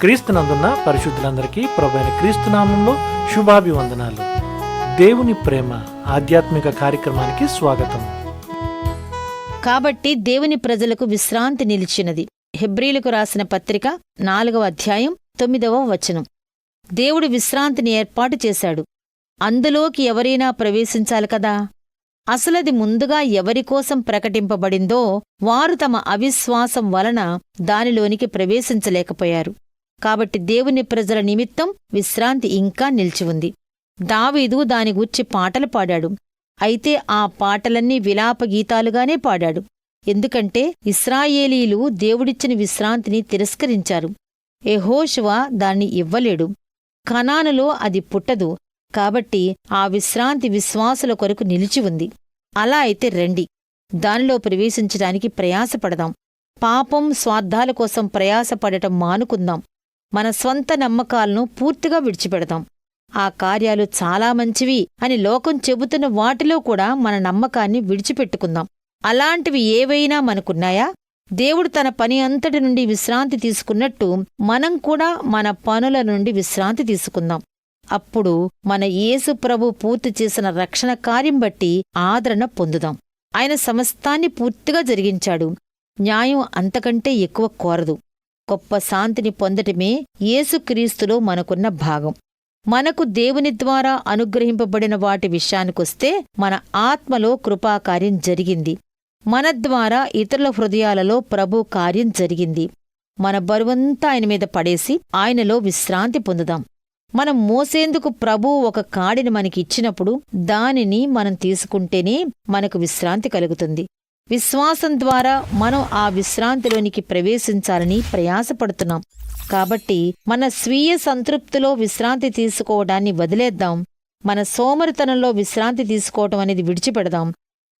క్రీస్తునందున్న పరిశుద్ధులందరికీ ప్రభైన క్రీస్తునామంలో శుభాభివందనాలు. దేవుని ప్రేమ ఆధ్యాత్మిక కార్యక్రమానికి స్వాగతం. కాబట్టి దేవుని ప్రజలకు విశ్రాంతి నిలిచినది. హెబ్రీలకు రాసిన పత్రిక నాలుగవ అధ్యాయం తొమ్మిదవ వచనం. దేవుడు విశ్రాంతిని ఏర్పాటు చేశాడు. అందులోకి ఎవరైనా ప్రవేశించాలి కదా? అసలది ముందుగా ఎవరికోసం ప్రకటింపబడిందో వారు తమ అవిశ్వాసం వలన దానిలోనికి ప్రవేశించలేకపోయారు. కాబట్టి దేవుని ప్రజల నిమిత్తం విశ్రాంతి ఇంకా నిలిచి ఉంది. దావీదు దాని గూర్చి పాటలు పాడాడు. అయితే ఆ పాటలన్నీ విలాప గీతాలుగానే పాడాడు. ఎందుకంటే ఇస్రాయేలీలు దేవుడిచ్చిన విశ్రాంతిని తిరస్కరించారు. ఎహోషువ దాన్ని ఇవ్వలేడు. కనానులో అది పుట్టదు. కాబట్టి ఆ విశ్రాంతి విశ్వాసుల కొరకు నిలిచి ఉంది. అలా అయితే రండి. దానిలో ప్రవేశించడానికి ప్రయాసపడదాం. పాపం స్వార్థాల కోసం ప్రయాసపడటం మానుకుందాం. మన స్వంత నమ్మకాలను పూర్తిగా విడిచిపెడదాం ఆ కార్యాలు చాలా మంచివి అని లోకం చెబుతున్న వాటిలో కూడా మన నమ్మకాన్ని విడిచిపెట్టుకుందాం. అలాంటివి ఏవైనా మనకున్నాయా? దేవుడు తన పని అంతటి నుండి విశ్రాంతి తీసుకున్నట్టు మనం కూడా మన పనుల నుండి విశ్రాంతి తీసుకుందాం. అప్పుడు మన యేసు ప్రభు పూర్తి చేసిన రక్షణ కార్యం బట్టి ఆదరణ పొందుదాం. ఆయన సమస్తాన్ని పూర్తిగా జరిగించాడు. న్యాయం అంతకంటే ఎక్కువ కోరదు. గొప్ప శాంతిని పొందటమే యేసుక్రీస్తులో మనకున్న భాగం. మనకు దేవుని ద్వారా అనుగ్రహింపబడిన వాటి విషయానికొస్తే మన ఆత్మలో కృపాకార్యం జరిగింది. మన ద్వారా ఇతరుల హృదయాలలో ప్రభు కార్యం జరిగింది. మన బరువంతా ఆయన మీద పడేసి ఆయనలో విశ్రాంతి పొందుదాం. మనం మోసేందుకు ప్రభు ఒక కాడిని మనకిచ్చినప్పుడు దానిని మనం తీసుకుంటేనే మనకు విశ్రాంతి కలుగుతుంది. విశ్వాసం ద్వారా మనం ఆ విశ్రాంతిలోనికి ప్రవేశించాలని ప్రయాసపడుతున్నాం. కాబట్టి మన స్వీయ సంతృప్తిలో విశ్రాంతి తీసుకోవడాన్ని వదిలేద్దాం. మన సోమరితనంలో విశ్రాంతి తీసుకోవటం అనేది విడిచిపెడదాం.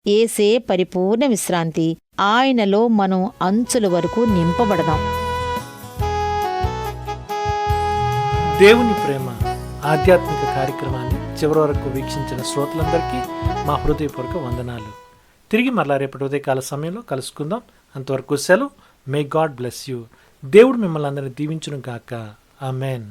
ఏసే పరిపూర్ణ విశ్రాంతి. ఆయనలో మనం అంచుల వరకు నింపబడదాం. దేవుని ప్రేమ ఆధ్యాత్మిక కార్యక్రమాన్ని చివరి వరకు వీక్షించిన శ్రోతలందరికీ మా హృదయపూర్వక వందనాలు. తిరిగి మరలా రేపటి ఉదయకాల సమయంలో కలుసుకుందాం. అంతవరకు సెలవు. మే గాడ్ బ్లెస్ యూ దేవుడు మిమ్మల్ని అందరినీ దీవించును గాక ఆమెన్